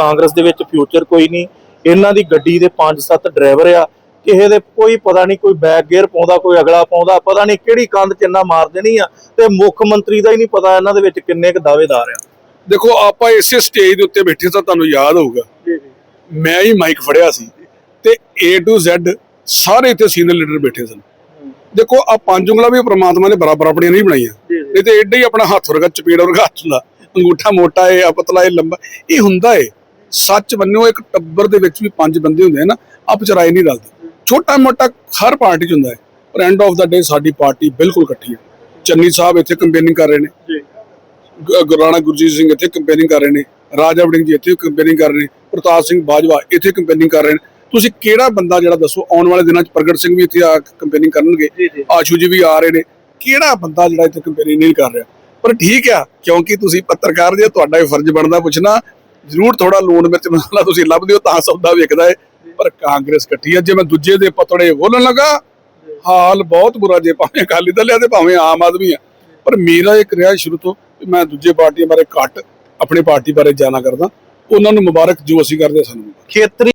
ਕਾਂਗਰਸ ਦੇ ਵਿੱਚ ਫਿਊਚਰ ਕੋਈ ਨਹੀਂ। ਇਹਨਾਂ ਦੀ ਗੱਡੀ ਦੇ 5-7 ਡਰਾਈਵਰ ਆ। ਕਿਸੇ ਦੇ ਕੋਈ ਪਤਾ ਨਹੀਂ ਕੋਈ ਬੈਕ ਗੇਅਰ ਪਾਉਂਦਾ ਕੋਈ ਅਗਲਾ ਪਾਉਂਦਾ ਪਤਾ ਨਹੀਂ ਕਿਹੜੀ ਕੰਧ ਕਿੰਨਾ ਮਾਰ ਦੇਣੀ ਆ। ਤੇ ਮੁੱਖ ਮੰਤਰੀ ਦਾ ਹੀ ਨਹੀਂ ਪਤਾ ਇਹਨਾਂ ਦੇ ਵਿੱਚ ਕਿੰਨੇ ਕੁ ਦਾਅਵੇਦਾਰ ਆ। ਦੇਖੋ ਆਪਾਂ ਇਸੇ ਸਟੇਜ ਦੇ ਉੱਤੇ ਬੈਠੇ ਤਾਂ ਤੁਹਾਨੂੰ ਯਾਦ ਹੋਊਗਾ। ਮੈਂ ਹੀ ਮਾਈਕ ਫੜਿਆ ਸੀ। ਤੇ A to Z ਸਾਰੇ ਇੱਥੇ ਸੀਨੀਅਰ ਲੀਡਰ ਬੈਠੇ ਸਨ। ਦੇਖੋ ਆ ਪੰਜ ਉਂਗਲਾਂ ਵੀ ਪ੍ਰਮਾਤਮਾ ਨੇ ਬਰਾਬਰ ਆਪਣੀਆਂ ਨਹੀਂ ਬਣਾਈਆਂ। ਨਹੀਂ ਤੇ ਐਡਾ ਹੀ ਆਪਣਾ ਹੱਥ ਵਰਗਾ ਚਪੇੜ ਵਰਗਾ ਹੱਥ ਹੁੰਦਾ। ਅੰਗੂਠਾ ਮੋਟਾ ਏ ਆ ਪਤਲਾ ਏ ਲੰਬਾ। ਇਹ ਹੁੰਦਾ ਏ। ਸੱਚ ਮੰਨਿਓ ਇੱਕ ਟੱਬਰ ਦੇ ਵਿੱਚ ਵੀ ਪੰਜ ਬੰਦੇ ਹੁੰਦੇ ਆ ਨਾ ਆਪ ਚਰਾਈ ਨਹੀਂ ਰਲਦੀ। ਛੋਟਾ ਮੋਟਾ ਹਰ ਪਾਰਟੀ 'ਚ ਹੁੰਦਾ ਹੈ ਪਰ ਐਂਡ ਆਫ ਦਾ ਡੇ ਸਾਡੀ ਪਾਰਟੀ ਬਿਲਕੁਲ ਇਕੱਠੀ ਹੈ। ਚੰਨੀ ਸਾਹਿਬ ਇੱਥੇ ਕੰਪੇਨਿੰਗ ਕਰ ਰਹੇ ਨੇ। ਜੀ। ਰਾਣਾ ਗੁਰਜੀਤ ਸਿੰਘ ਇੱਥੇ ਕੰਪੇਨਿੰਗ ਕਰ ਰਹੇ ਨੇ। ਰਾਜਾ ਵੜਿੰਗ ਜੀ ਇੱਥੇ ਕੰਪੇਨਿੰਗ ਕਰ ਰਹੇ ਨੇ। ਪ੍ਰਤਾਪ ਸਿੰਘ ਬਾਜਵਾ ਇੱਥੇ ਕੰਪੇਨਿੰਗ ਕਰ ਰਹੇ ਨੇ। ਤੁਸੀਂ ਕਿਹੜਾ ਬੰਦਾ ਜਿਹੜਾ ਦੱਸੋ ਆਉਣ ਵਾਲੇ ਦਿਨਾਂ 'ਚ ਪ੍ਰਗਟ ਸਿੰਘ ਵੀ ਇੱਥੇ ਆ ਕੰਪੇਨਿੰਗ ਕਰਨਗੇ ਆਸ਼ੂ ਜੀ ਵੀ ਆ ਰਹੇ ਨੇ। ਕਿਹੜਾ ਬੰਦਾ ਜਿਹੜਾ ਇੱਥੇ ਕੰਪੇਨਿੰਗ ਨਹੀਂ ਕਰ ਰਿਹਾ? ਪਰ ਠੀਕ ਆ ਕਿਉਂਕਿ ਤੁਸੀਂ ਪੱਤਰਕਾਰ ਜੇ ਤੁਹਾਡਾ ਇਹ ਫਰਜ਼ ਬਣਦਾ ਪੁੱਛਣਾ ਜ਼ਰੂਰ ਥੋੜਾ ਲੂਣ ਮਿਰਚ ਮਸਾਲਾ ਤੁਸੀਂ ਲੱਭਦੇ ਹੋ ਤਾਂ ਸੌਦਾ ਵਿਕਦਾ ਹੈ ਪਰ ਕਾਂਗਰਸ ਇਕੱਠੀ ਹੈ ਜੇ ਮੈਂ ਦੂਜੇ ਦੇ ਪਤੜੇ ਬੋਲਣ ਲੱਗਾ, ਹਾਲ ਬਹੁਤ ਬੁਰਾ ਜੇ ਭਾਵੇਂ ਅਕਾਲੀ ਦਲ ਆ ਤੇ ਭਾਵੇਂ ਆਮ ਆਦਮੀ ਆ। ਪਰ ਮੇਰਾ ਇੱਕ ਰਿਹਾ ਸ਼ੁਰੂ ਤੋਂ ਵੀ ਮੈਂ ਦੂਜੇ ਪਾਰਟੀਆਂ ਬਾਰੇ ਘੱਟ ਆਪਣੀ ਪਾਰਟੀ ਬਾਰੇ ਜਾਣਾ ਕਰਦਾ। ਉਹਨਾਂ ਨੂੰ ਮੁਬਾਰਕ ਜੋ ਅਸੀਂ ਕਰਦੇ ਸਾਨੂੰ ਖੇਤਰੀ